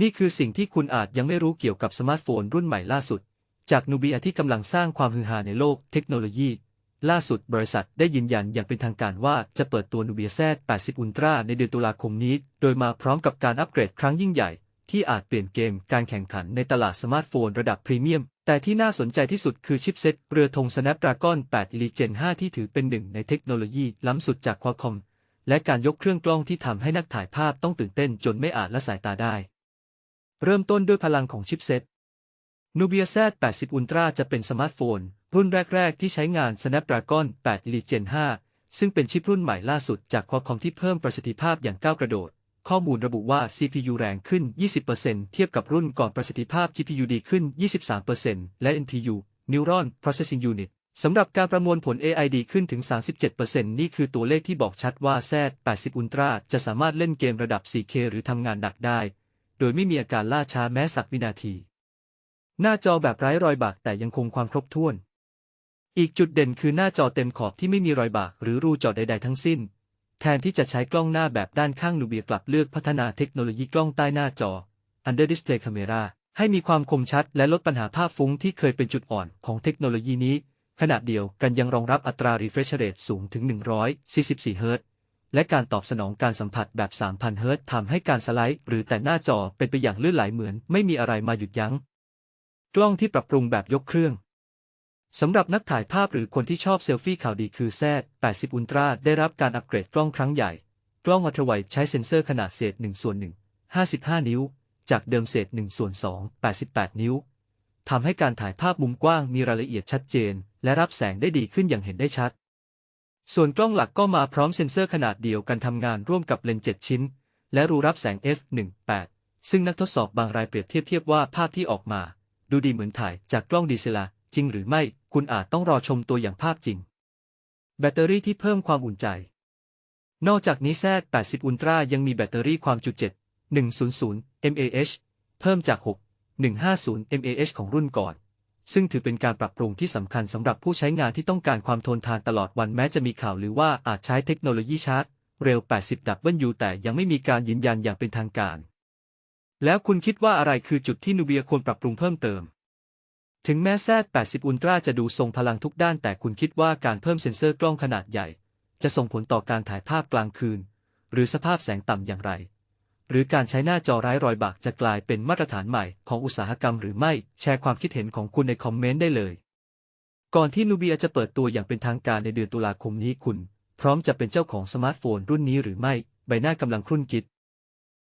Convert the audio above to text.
นี่คือสิ่งที่คุณอาจยังไม่รู้เกี่ยวกับสมาร์ทโฟนรุ่นใหม่ล่าสุด จากนูเบียที่กำลังสร้างความฮือฮาในโลกเทคโนโลยี ล่าสุดบริษัทได้ยืนยันอย่างเป็นทางการว่าจะเปิดตัวนูเบียแซด80 อุลตร้าในเดือนตุลาคมนี้ โดยมาพร้อมกับการอัปเกรดครั้งยิ่งใหญ่ ที่อาจเปลี่ยนเกมการแข่งขันในตลาดสมาร์ทโฟนระดับพรีเมียม แต่ที่น่าสนใจที่สุดคือชิปเซ็ตเรือธง Snapdragon 8 Elite Gen 5 ที่ถือเป็นหนึ่งในเทคโนโลยีล้ำสุดจาก Qualcomm และการยกเครื่องกล้องที่ทำให้นักถ่ายภาพต้องตื่นเต้นจนไม่อาจละสายตาได้ เริ่มต้นด้วยพลังของชิปเซ็ต Nubia Z 80 Ultra จะเป็นสมาร์ทโฟน รุ่นแรก ๆ ที่ใช้งาน Snapdragon 8 Elite Gen 5 ซึ่งเป็นชิปรุ่นใหม่ล่าสุดจาก Qualcomm ที่เพิ่มประสิทธิภาพอย่างก้าวกระโดด ข้อมูลระบุว่า CPU แรงขึ้น 20%เทียบกับรุ่นก่อนประสิทธิภาพ GPU ดีขึ้น 23%และ NPU Neuron Processing Unit สำหรับการประมวลผล AI ดีขึ้นถึง 37%นี่คือตัวเลขที่บอกชัดว่า Z 80 Ultra จะสามารถเล่นเกมระดับ 4K หรือทำงานหนักได้ โดยไม่มีอาการล่าช้าแม้สักวินาที หน้าจอแบบไร้รอยบากแต่ยังคงความครบถ้วน อีกจุดเด่นคือหน้าจอเต็มขอบที่ไม่มีรอยบากหรือรูจาะใดๆทั้งสิ้น แทนที่จะใช้กล้องหน้าแบบด้านข้างนูเบียกลับเลือกพัฒนาเทคโนโลยีกล้องใต้หน้าจอ Under Display Camera ให้มีความคมชัดและลดปัญหาภาพฟุ้งที่เคยเป็นจุดอ่อนของเทคโนโลยีนี้ ขณะเดียวกันยังรองรับอัตรา refresh rate สูงถึง 144 เฮิรตซ์ และการตอบสนองการสัมผัสแบบ 3,000 เฮิรตซ์ทำให้การสไลด์หรือแต่หน้าจอเป็นไปอย่างลื่นไหลเหมือนไม่มีอะไรมาหยุดยัง้ง กล้องที่ปรับปรุงแบบยกเครื่องสำหรับนักถ่ายภาพหรือคนที่ชอบเซลฟี่ข่าวดีคือ Z 80 Ultra ได้รับการอัปเกรดกล้องครั้งใหญ่ กล้องอัลตราไวด์ใช้เซ็นเซอร์ขนาดเศษ1ส่วน1 55 นิ้ว จากเดิมเศษ1ส่วน2 88 นิ้วทำให้การถ่ายภาพมุมกว้างมีรายละเอียดชัดเจน และรับแสงได้ดีขึ้นอย่างเห็นได้ชัด ส่วนกล้องหลักก็มาพร้อมเซ็นเซอร์ขนาดเดียวกันทำงานร่วมกับเลนส์7ชิ้น และรูรับแสง f1.8 ซึ่งนักทดสอบบางรายเปรียบเทียบเทียบว่าภาพที่ออกมา ดูดีเหมือนถ่ายจากกล้องดีเซลจริงหรือไม่ คุณอาจต้องรอชมตัวอย่างภาพจริง แบตเตอรี่ที่เพิ่มความอุ่นใจ นอกจากนี้แซด80 Ultra ยังมีแบตเตอรี่ความจุ7 100 mAh เพิ่มจาก 6 150 mAh ของรุ่นก่อน ซึ่งถือเป็นการปรับปรุงที่สำคัญสำหรับผู้ใช้งานที่ต้องการความทนทานตลอดวันแม้จะมีข่าวหรือว่าอาจใช้เทคโนโลยีชาร์จ เร็ว 80 W แต่ยังไม่มีการยืนยันอย่างเป็นทางการ แล้วคุณคิดว่าอะไรคือจุดที่นูเบียควรปรับปรุงเพิ่มเติม ถึงแม้แซด80 อุลตร้าจะดูทรงพลังทุกด้าน แต่คุณคิดว่าการเพิ่มเซ็นเซอร์กล้องขนาดใหญ่ จะส่งผลต่อการถ่ายภาพกลางคืน หรือสภาพแสงต่ำอย่างไร หรือการใช้หน้าจอไร้รอยบากจะกลายเป็นมาตรฐานใหม่ของอุตสาหกรรมหรือไม่ แชร์ความคิดเห็นของคุณในคอมเมนต์ได้เลย ก่อนที่นูเบียจะเปิดตัวอย่างเป็นทางการในเดือนตุลาคมนี้คุณ พร้อมจะเป็นเจ้าของสมาร์ทโฟนรุ่นนี้หรือไม่ ใบหน้ากำลังครุ่นคิด